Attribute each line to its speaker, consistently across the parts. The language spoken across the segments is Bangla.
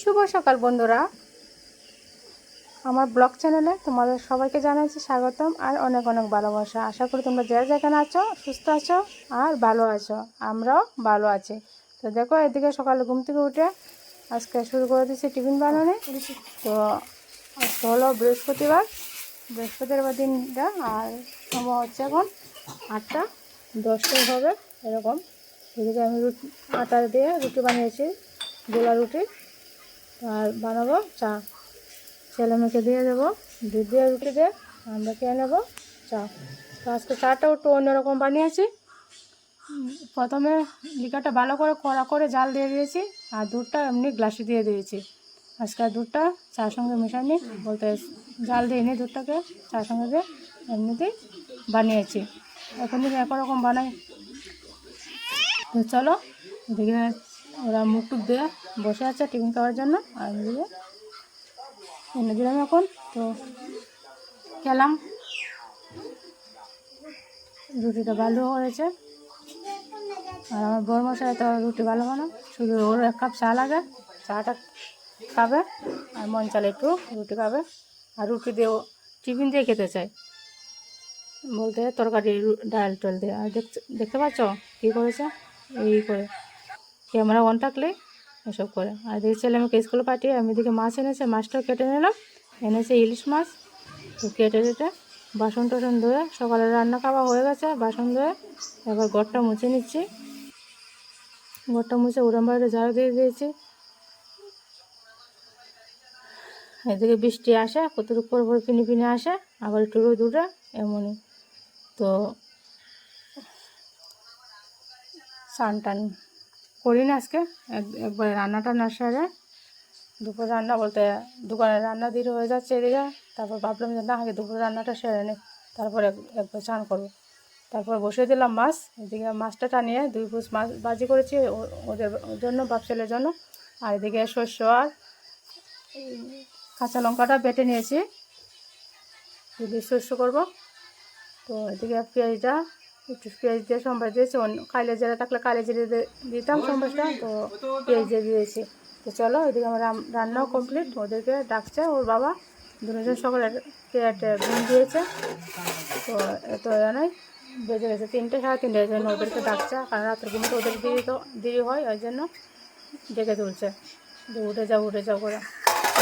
Speaker 1: শুভ সকাল বন্ধুরা। আমার ব্লগ চ্যানেলে তোমাদের সবাইকে জানাচ্ছি স্বাগতম আর অনেক অনেক ভালোবাসা। আশা করি তোমরা যে যেখানে আছো, সুস্থ আছো আর ভালো আছো। আমরাও ভালো আছি। তো দেখো, এদিকে সকালে ঘুম থেকে উঠে আজকে শুরু করে দিচ্ছি টিফিন বানানো। তো আজকে হলো বৃহস্পতিবার। বৃহস্পতিবার দিনটা আর সময় হচ্ছে এখন আটটা, দশটাই হবে, এরকম। এদিকে আমি রুটি, আটা দিয়ে রুটি বানিয়েছি, গোলা রুটি। আর বানাবো চা। ছেলে মেয়েকে দিয়ে দেবো, দুধ দিয়ে, রুটি দিয়ে, আমরা খেয়ে নেব চা। তো আজকে চাটা একটু অন্যরকম বানিয়েছি। প্রথমে লিকারটা ভালো করে কড়া করে জাল দিয়ে দিয়েছি, আর দুধটা এমনি গ্লাসে দিয়ে দিয়েছি। আজকে দুধটা চার সঙ্গে মেশানি বলতে জাল দিইনি দুধটাকে, চার সঙ্গে দিয়ে এমনিতেই বানিয়েছি। এখন দিন একরকম বানাই, তো চলো, এদিকে ওরা মুখ টুক দিয়ে বসে আছে টিফিন খাওয়ার জন্য, আর এদিকে এনে দিলাম এখন, তো খেলাম। রুটিটা ভালো হয়েছে। আর আমার বড় মশাই তো রুটি ভালো বানাও শুধু ওর এক কাপ চা লাগে, চাটা খাবে, আর মন চালে একটু রুটি খাবে, আর রুটি দিয়ে টিফিন দিয়ে খেতে চায়। বলতে তরকারি, ডাল টাল দিয়ে। আর দেখতে পাচ্ছ কী করেছে? এই করে। ক্যামেরা অন থাকলে এসব করে। আর এদিকে ছেলে আমাকে স্কুলে পাঠিয়ে আমি এদিকে মাছ এনেছে, মাছটাও কেটে নিলাম। এনেছে ইলিশ মাছ, তো কেটে কেটে বাসন টাসন ধুয়ে সকালে রান্না খাওয়া হয়ে গেছে, বাসন ধুয়ে এবার ঘরটা মুছে নিচ্ছি। ঘরটা মুছে উড়ান বাইরে ঝাড়ু দিয়ে দিয়েছি। এদিকে বৃষ্টি আসে, কতটুকু পর পর পিনি পিনি আসে, আবার একটু রোদ উঠে এমনই। তো, স্নান টান করি না আজকে। এক- একবারে রান্না টান্না সেরে দুপুর রান্না বলতে দোকানে রান্না দিয়ে হয়ে যাচ্ছে এদিকে, তারপর ভাবলাম যে না, আগে দুপুর রান্নাটা সেরে নে তারপর একবার চান করব। তারপর বসিয়ে দিলাম মাছ, এদিকে মাছটা টানিয়ে দুই পিস মাছ বাজি করেছি ওদের জন্য, বাপ ছেলের জন্য। আর এদিকে শস্য আর কাঁচা লঙ্কাটা বেটে নিয়েছি। যদি শস্য করব। তো এদিকে পেঁয়াজটা একটু পেঁয়াজ দিয়ে সম্বাস দিয়েছি অন্য কালে জিরা থাকলে, কালে জিরে দিতাম সম্বাসটা তো পেঁয়াজ দিয়ে দিয়েছি। তো চলো, এদিকে আমার রান্নাও কমপ্লিট ওদেরকে ডাকছে ওর বাবা। দুজন সকালে ঘুম দিয়েছে। তো এত জানাই, বেজে গেছে তিনটে, সাড়ে তিনটে, এই জন্য ওদেরকে ডাকছে। কারণ রাতের ঘুমতে ওদের দেরি তো দেরি হয়, ওই জন্য ডেকে তুলছে। উঠে যাও উঠে যাও করে।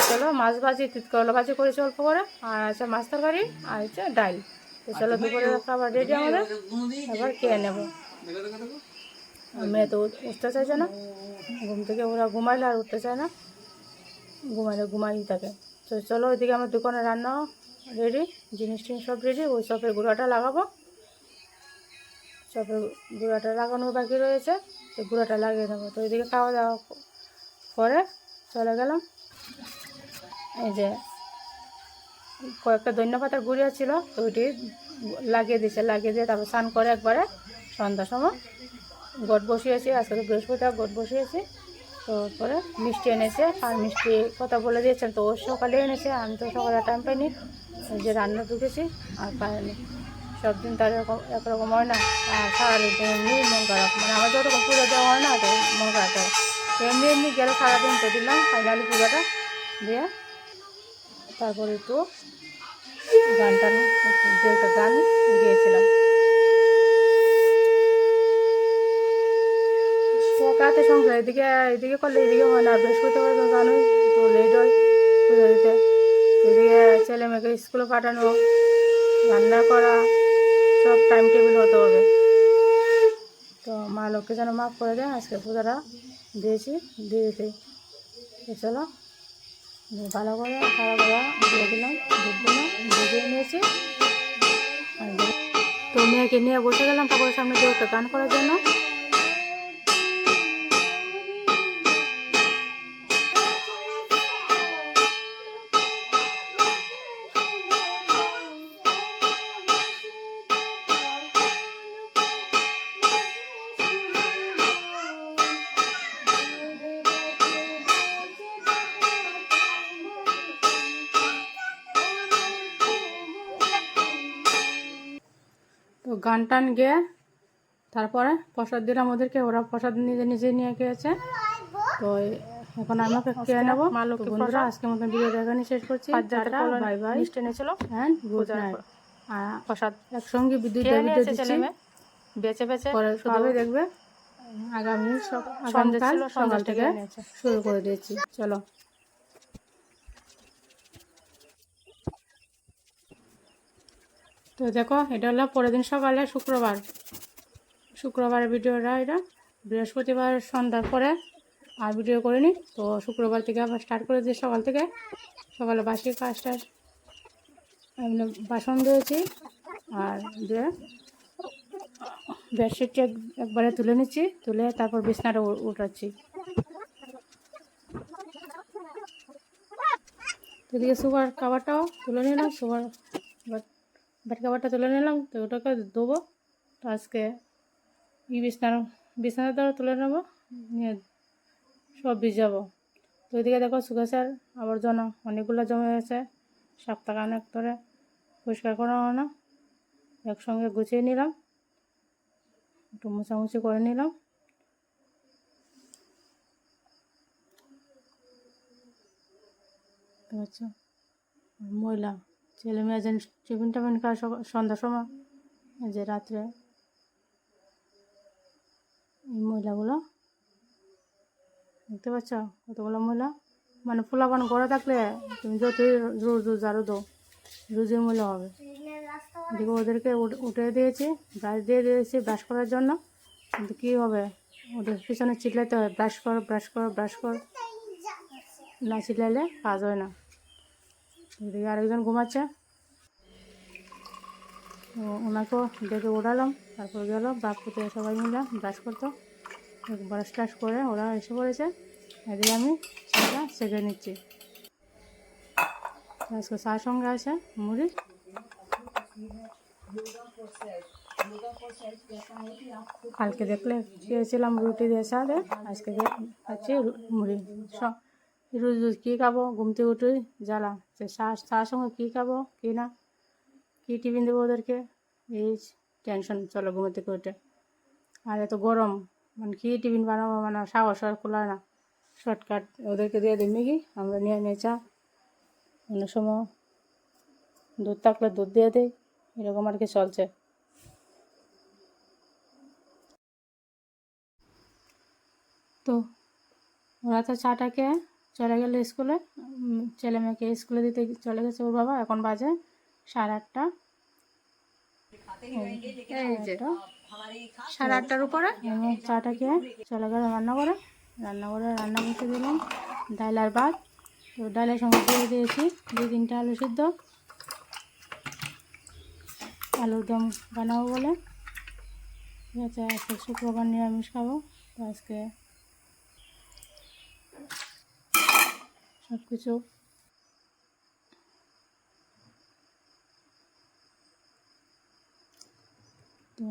Speaker 1: চলো, মাছ ভাজি তিত ভাজি করেছি অল্প করে। আর আছে মাছ তরকারি, আর হচ্ছে ডাল। তো চলো দুপুরে খাবার রেডি আমাদের এবার খেয়ে নেব। মেয়ে তো উঠ- উঠতে চাইছে না। ঘুম থেকে ওরা ঘুমাইলে আর উঠতে চায় না। ঘুমাইলে ঘুমাই থাকে। তো চলো ওইদিকে আমার দোকানে রান্না রেডি, জিনিস টিনিস সব রেডি, ওই সপের গুঁড়াটা লাগাবো। সপের গুঁড়াটা লাগানোর বাকি রয়েছে, তো গুঁড়াটা লাগিয়ে দেবো তো ওইদিকে খাওয়া দাওয়া করে চলে গেলাম। এই যে কয়েকটা ধন্য পাতার গুঁড়িয়া ছিল, ওইটি লাগিয়ে দিয়েছে, লাগিয়ে দিয়ে তারপর স্নান করে একবারে সন্ধ্যার সময়। গট বসিয়েছি, আজকে তো বৃহস্পতিবার গট বসিয়েছি তো পরে মিষ্টি এনেছে, আর মিষ্টি কথা বলে দিয়েছেন তো ও সকালে এনেছে, আমি তো সকালে টাইম পাইনি যে রান্না ঢুকেছি, আর পাইনি। সব দিন তার এরকম, একরকম হয় না, আর সারাদিন এমনি মন খারাপ মানে আমার যতরকম পুজো দেওয়া হয় না, তো মন খারাপ হয় এমনি এমনি গেলে সারাদিন তো দিলাম ফাইনালি পুজোটা দিয়ে তারপরে একটু গান টান একটা গান গিয়েছিলাম। একাতে সংসার, এদিকে এদিকে করলে এদিকে হয় না, বৃহস্পতিবার তো জানোই, তো লেট হয় পুজো দিতে এদিকে ছেলে মেয়েকে স্কুলে পাঠানো, রান্না করা, সব টাইম টেবিল হতে হবে। তো মা লোককে যেন মাফ করে দেয়, আজকে পুজোটা দিয়েছি, দিয়ে দিতে চলো। ভালো করে ভালো করে দিয়ে দিলাম দুধ দিলাম, দিয়ে নিয়েছি আর তো মেয়েকে নিয়ে বসে গেলাম ঠাকুরের সামনে দিয়ে গান করার জন্য। গান টান গেয়ে তারপরে প্রসাদ দিলাম ওদেরকে ওরা প্রসাদ নিজে নিজে নিয়ে গিয়েছে। তো এখন আমাকে খেয়ে নেব। বন্ধুরা আজকে মতন ভিডিও দেখানি শেষ করছি। বাই বাই
Speaker 2: মিষ্টি এনেছিল
Speaker 1: অ্যান্ড গুড নাইট আর
Speaker 2: প্রসাদ
Speaker 1: একসঙ্গে বিদ্যুৎ দিচ্ছি।
Speaker 2: বেঁচে বেঁচে
Speaker 1: পরে পাবে দেখবে। আগামী সক-
Speaker 2: সন্ধ্যে ছিল
Speaker 1: থেকে শুরু করে দিয়েছি। চলো। তো দেখো, এটা হলো পরের দিন সকালে শুক্রবার। শুক্রবারের ভিডিওটা এটা, বৃহস্পতিবার সন্ধ্যার পরে আর ভিডিও করিনি। তো শুক্রবার থেকে আবার স্টার্ট করে দিই সকাল থেকে। সকালে বাসি কাজটা বাসন ধুয়েছি আর দিয়ে বেডশিটটা একবারে তুলে নিচ্ছি, তুলে তারপর বিছনাটা উঠাচ্ছি। এদিকে সুগার খাবারটাও তুলে নিলাম, সুগার বেড খাবারটা তুলে নিলাম তো ওটাকে দেবো তো আজকে ই বিছনার বিছনাটাও তুলে নেব নিয়ে সব ভিজাবো তো এদিকে দেখো সুগার আবর্জনা অনেকগুলো জমে গেছে সপ্তাহ অনেক ধরে পরিষ্কার করা হয় না একসঙ্গে গুছিয়ে নিলাম একটু মোছামুছি করে নিলাম ময়লা ছেলে মেয়ে যেন টিফিন টাফিন খায় সন্ধ্যার সময় যে রাত্রে এই ময়লাগুলো দেখতে পাচ্ছ কতগুলো মহিলা? মানে ফুলাপান করে থাকলে তুমি যতই রোজ রোজ আরও দো রোজই ময়লা হবে। এদিকে ওদেরকে উঠ- দিয়েছি, ব্রাশ দিয়ে দিয়েছি ব্রাশ করার জন্য, কিন্তু কী হবে? ওদের পিছনে চিল্লাতে হয়, ব্রাশ কর ব্রাশ কর ব্রাশ কর। না চিল্লাইলে কাজ হয় না। এদিকে আরেকজন ঘুমাচ্ছে। ওনাকেও ডেকে উঠালাম, তারপর গেল বাপুতে সবাই মিলে ব্রাশ করতো। ব্রাশ ট্রাশ করে ওরা এসে পড়েছে। এদিকে আমি সেটা সেঁকে নিচ্ছি। আজকে চার সঙ্গে আছে মুড়ি কালকে দেখলে খেয়েছিলাম রুটি দিয়ে সাথে আজকে খাচ্ছি মুড়ি স- রোজ রোজ কী খাব ঘুমতে উঠে জ্বালা সে চা চার সঙ্গে কী খাব কী না কী টিফিন দেবো ওদেরকে এই টেনশন চলো থেকে উঠে আর এত গরম মানে কী টিফিন বানাবো মানে সাহস খোলা না শর্টকাট ওদেরকে দিয়ে দিই ম্যাগি আমরা নিয়ে নিয়ে চা অন্য সময় দুধ থাকলে দুধ দিয়ে দিই এরকম আর কি চলছে তো ওরা তো চাটাকে চলে গেল স্কুলে। ছেলে মেয়েকে স্কুলে দিতে চলে গেছে ওর বাবা। এখন বাজে সাড়ে আটটা।
Speaker 2: সাড়ে আটটার উপরে।
Speaker 1: চাটা খেয়ে চলে গেল রান্না করে রান্না করে রান্না বসে দিলাম। ডাল আর ভাত। তো ডালের সঙ্গে দিয়ে দিয়েছি। দুই তিনটা আলু সিদ্ধ। আলুর দম বানাবো বলে। ঠিক আছে আজকে শুক্রবার নিরামিষ খাব। তো আজকে সব কিছু তো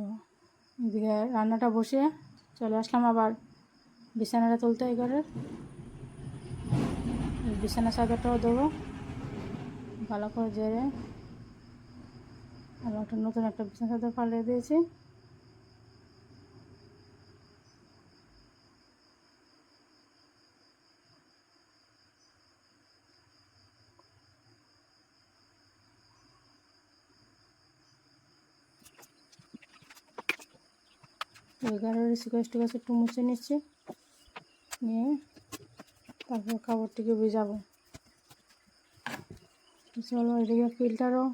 Speaker 1: এদিকে রান্নাটা বসে চলে আসলাম আবার বিছানাটা তুলতে এই ঘরের বিছানা চাদরটাও দেবো ভালো করে জেরে আর একটা নতুন একটা বিছানা চাদর পাল্টে দিয়েছি। ঘরের রিকোয়েস্ট টিকোয়েস্ট একটু মুছে নিচ্ছি। নিয়ে তারপর কাপড়টিকে ভেজাবো। চলো এদিকে ফিল্টারও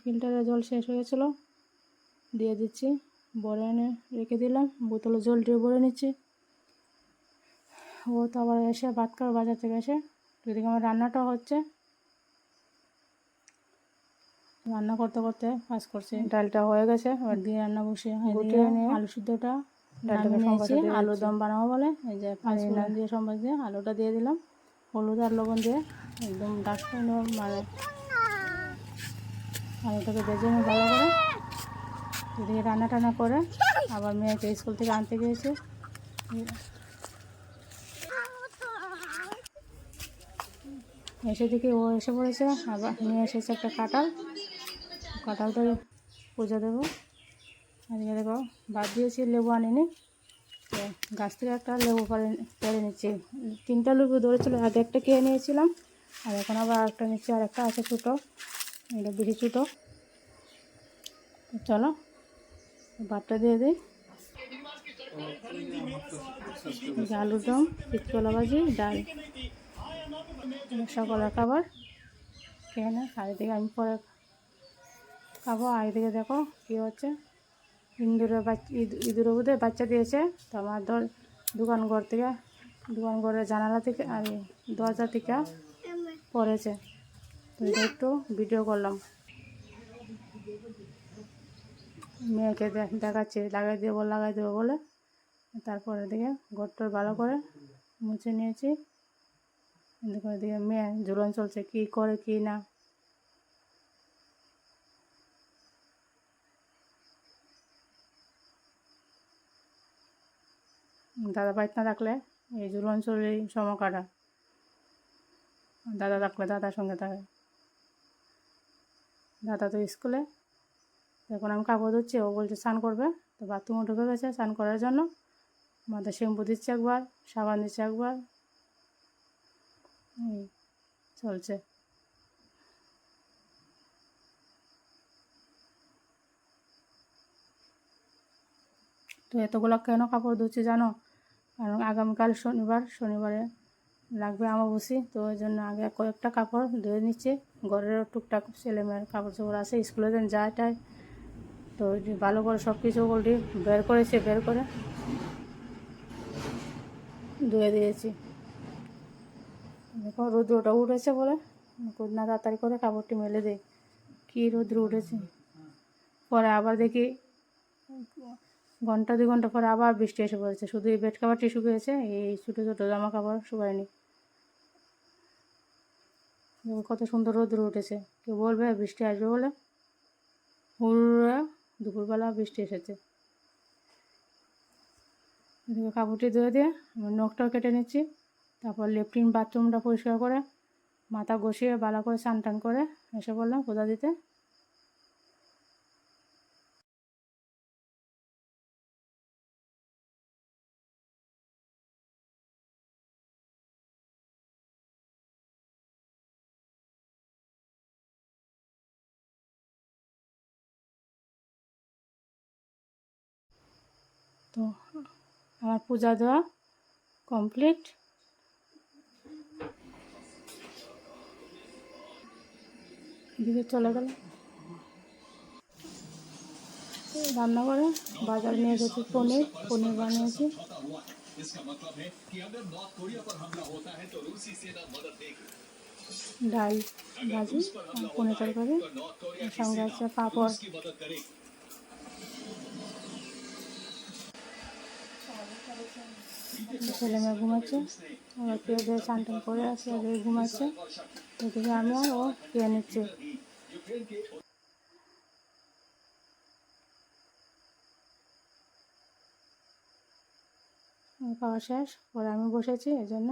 Speaker 1: ফিল্টারে জল শেষ হয়ে গেছিল। দিয়ে দিচ্ছি ভরে এনে রেখে দিলাম। বোতলে জল দিয়ে ভরে নিচ্ছি। ও তো আবার এসে ভাত খাওয়ার বাজার থেকে এসে। এদিকে আমার রান্নাটাও হচ্ছে। রান্না করতে করতে কাজ করছে। ডালটা হয়ে গেছে এবার দিয়ে রান্না বসে। গুটিয়ে নিয়ে আলু সিদ্ধটা নিয়েছি। আলু দম বানাবো বলে এই যে পাঁচফোড়ন দিয়ে সম্বাস দিয়ে আলুটা দিয়ে দিলাম। হলুদ আর লবণ দিয়ে একদম ডাস্টবিন মানে আলুটাকে ভেজে নিই ভালো করে এদিকে রান্না টান্না করে আবার মেয়েকে স্কুল থেকে আনতে গিয়েছে। এসে দেখি ও এসে পড়েছে, আবার নিয়ে এসেছে একটা কাঁঠাল। কাঁঠাল থেকে পুজো দেবো। আজকে দেখো, বাদ দিয়েছি, লেবু আনিনি। তো গাছ থেকে একটা লেবু পারে পেরে নিচ্ছি। তিনটা লেবু ধরেছিল, আগে একটা খেয়ে নিয়েছিলাম, আর এখন আবার একটা নিচ্ছি আর একটা আছে ছোটো। এটা বেশি ছোটো চলো, ভাতটা দিয়ে দিই। আলুর দম চিৎকলা ভাজি, ডাল সকালের খাবার। খেয়ে নে আর এদিকে আমি পরে খাব। আগে এদিকে দেখো কী হচ্ছে? ইন্দুরের বাচ্চা ইঁদুরের বোধহয় বাচ্চা দিয়েছে। তো আমার ধর দোকান ঘর থেকে, দোকান ঘরের জানালা থেকে, আর দরজা থেকে পড়েছে। একটু ভিডিও করলাম। মেয়েকে দেখ- দেখাচ্ছে লাগাই দেবো লাগাই দেবো বলে। তারপরে দিকে ঘরটোর ভালো করে মুছে নিয়েছি। এদিকে মেয়ে ঝুলন চলছে কী করে কি না। দাদা বাড়িতে না থাকলে এই ঝুলন চলেই সময় কাটা দাদা থাকলে দাদার সঙ্গে থাকে। দাদা তো স্কুলে। এখন আমি কাপড় ধুচ্ছি ও বলছে, স্নান করবে। তো বাথরুমে ঢুকে গেছে, স্নান করার জন্য। মাথায় শ্যাম্পু দিচ্ছে একবার, সাবান দিচ্ছে একবার। চলছে। তো এতগুলো কেন কাপড় ধুচ্ছি জানো? কারণ আগামীকাল শনিবার, শনিবারে লাগবে আমাবসি তো ওই জন্য আগে কয়েকটা কাপড় ধুয়ে নিচ্ছে। ঘরের টুকটাক ছেলেমেয়ের কাপড় চোপড় আছে, স্কুলে যেন যায় টায় তো ভালো করে সব কিছু অলরেডি বের করেছে, বের করে ধুয়ে দিয়েছি। দেখো, রৌদ্রটা উঠেছে বলে। না, তাড়াতাড়ি করে কাপড়টি মেলে দেয় কী রৌদ্র উঠেছে? পরে আবার দেখি ঘণ্টা দুই ঘণ্টা পরে আবার বৃষ্টি এসে পড়েছে। শুধু এই বেড কাপড়টি শুকিয়েছে এই ছোটো ছোটো জামা কাপড় শুকায়নি। কত সুন্দর রোদ উঠেছে। কেউ বলবে বৃষ্টি আসবে বলে। হুড়া দুপুরবেলা বৃষ্টি এসেছে। এদিকে কাপড়টি ধুয়ে দিয়ে আমার নখটাও কেটে নিচ্ছি। তারপর লেফটিন বাথরুমটা পরিষ্কার করে, মাথা ঘষিয়ে বালা করে স্নান টান করে এসে বললাম পূজা দিতে? তো আমার পূজা দেওয়া কমপ্লিট এদিকে চলে গেল। রান্না করে বাজার নিয়ে গেছি, পনির পনির বানিয়েছি। ডাল ভাজি পনির তরকারি। সঙ্গে আছে পাঁপড়। ছেলে মেয়ে ঘুমাচ্ছে। আবার পেয়ে দিয়ে টান করে আসে আগে ঘুমাচ্ছে। এদিকে আমি আর ও পেয়ে নিচ্ছে। আমার খাওয়া শেষ, পরে আমি বসেছি এই জন্য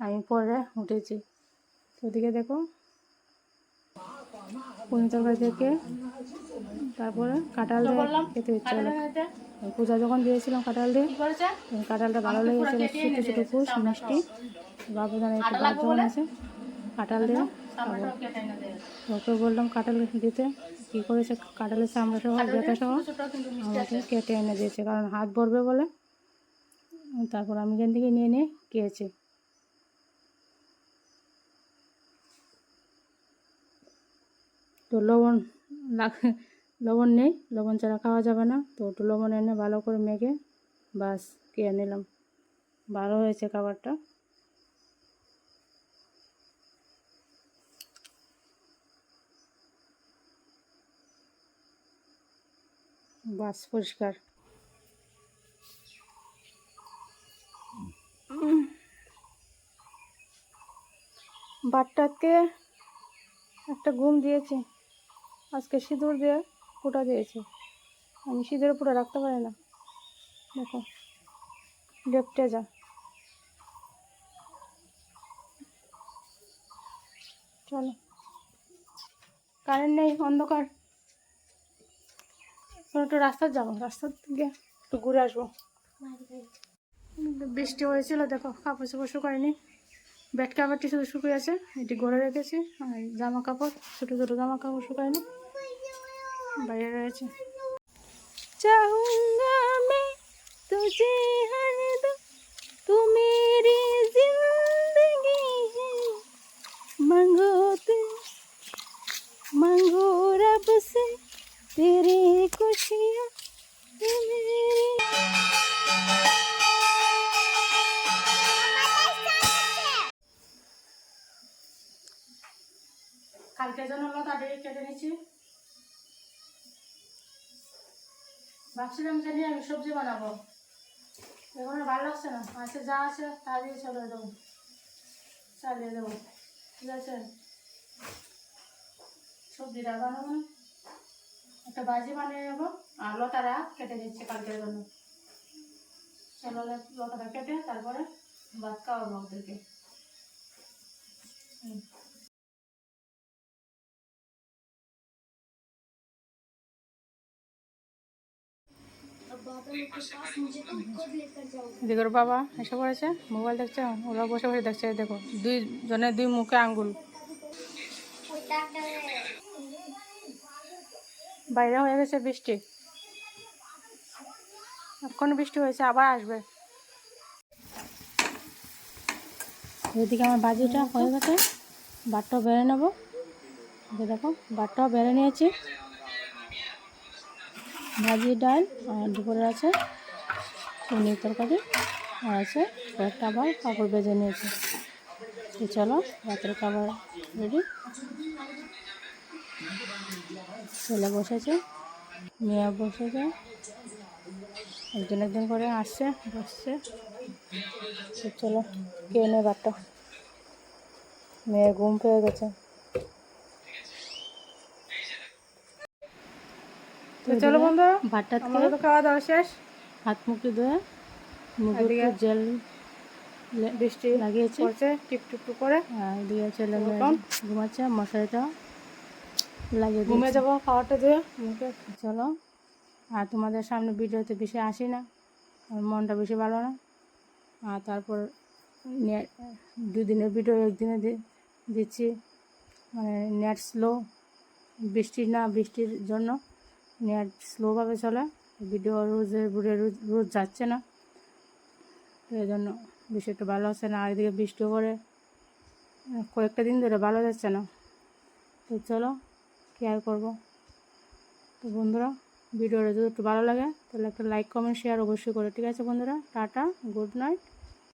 Speaker 1: আমি পরে উঠেছি। ওদিকে দেখো পনির তরকারি থেকে তারপরে কাঁঠাল দিয়ে খেতে ইচ্ছে হলো। পূজা যখন দিয়েছিলাম কাঁঠাল দিয়ে কাঁঠালটা ভালো লেগেছে ছোটো ছোটো কুশ মিষ্টি। বাবু জানে যখন আছে কাঁঠাল দিয়ে খাব। ওকে বললাম কাঁঠাল দিতে। কী করেছে? কাঁঠালের চামড়া সহ জেতা সহ আমাকে কেটে এনে দিয়েছে কারণ হাত ভরবে বলে। তারপর আমি এখান থেকে নিয়ে নিয়ে খেয়েছি। তো লবণ লাগ লবণ নেই, লবণ ছাড়া খাওয়া যাবে না। তো একটু লবণ এনে ভালো করে মেখে বাস খেয়ে নিলাম। ভালো হয়েছে খাবারটা। বাস পরিষ্কার। বাটটাকে একটা ঘুম দিয়েছে। আজকে সিঁদুর দিয়ে ফোটা দিয়েছে। আমি শীতের উপরে রাখতে পারি না। দেখো, লেপটে যা চলো। কারেন্ট নেই, অন্ধকার। একটু রাস্তায় যাব, রাস্তার দিকে একটু ঘুরে আসব। বৃষ্টি হয়েছিল, দেখো, কাপড় চোপড় শুকায়নি। বেড কাপড়টি শুধু শুকিয়ে আছে, এটি ঘরে রেখেছি। আর জামা কাপড়, ছোটো ছোটো জামা কাপড় শুকায়নি। বাইরে রয়েছে। চাহুঙ্গা মে তুঝে হর দো তু মেরি জিন্দগি মাঙ্গো তে, মাঙ্গো রব সে তেরে খুশিয়া কালকে জন্য লতা ডেকে কেটে নিয়েছি। ভাবছিলাম যে নিয়ে আমি সবজি বানাবো। এখন ভালো লাগছে না। আছে যা আছে তা দিয়ে চলে দেবো। চালিয়ে দেবো। ঠিক আছে? সবজিটা বানাবো। একটা বাজি বানিয়ে নেব। আর লতাটা কেটে দিচ্ছি কালকের জন্য। চলো লতাটা কেটে তারপরে ভাত খাওয়াবো ওদেরকে। হুম। ওর বাবা এসে পড়েছে, মোবাইল দেখছে ওরা বসে বসে দেখছে দেখো, দুই জনের দুই মুখে আঙ্গুল। বাইরে হয়ে গেছে বৃষ্টি। এখন বৃষ্টি হয়েছে, আবার আসবে। এদিকে আমার বাজিটা হয়ে গেছে বাটটাও বেড়ে নেব। দেখো, বাটটাও বেড়ে নিয়েছি। ভাজি, ডাল, আর দুপুরে আছে পনির তরকারি, আর আছে কয়েকটা আবার কাপড় বেজে নিয়েছে। তো চলো, রাতের খাবার রেডি। ছেলে বসেছে, মেয়ে বসেছে। একজন একজন করে আসছে, বসছে। চলো কে নে বাটটা মেয়ে ঘুম পেয়ে গেছে। তো চলো বন্ধুরা ভাতটা আমাদের খাওয়া দাওয়া শেষ। হাত মুখে ধুয়ে মুখে জেল
Speaker 2: বৃষ্টি
Speaker 1: লাগিয়েছি।
Speaker 2: পড়ছে টিপ টিপ করে।
Speaker 1: আর দিয়ে মেয়ে ঘুমাচ্ছে মশারিটা লাগিয়ে
Speaker 2: ঘুমে। যাব খাওয়াটা দিয়ে মুখে।
Speaker 1: চলো আর তোমাদের সামনে ভিডিওতে বেশি আসি না আমার মনটা বেশি ভালো না। আর তারপর নেট দুদিনের ভিডিও একদিনে দিচ্ছি মানে নেট স্লো বৃষ্টি না বৃষ্টির জন্য। নেট স্লোভাবে চলে। ভিডিও বুড়ে রোজ রোজ যাচ্ছে না। তো এই জন্য একটু ভালো হচ্ছে না। আর এদিকে বৃষ্টিও পড়ে। কয়েকটা দিন ধরে ভালো যাচ্ছে না। তো চলো, কি আর করব? তো বন্ধুরা, ভিডিওটা যদি একটু ভালো লাগে, তাহলে একটা লাইক কমেন্ট শেয়ার অবশ্যই করে। ঠিক আছে বন্ধুরা, টাটা গুড নাইট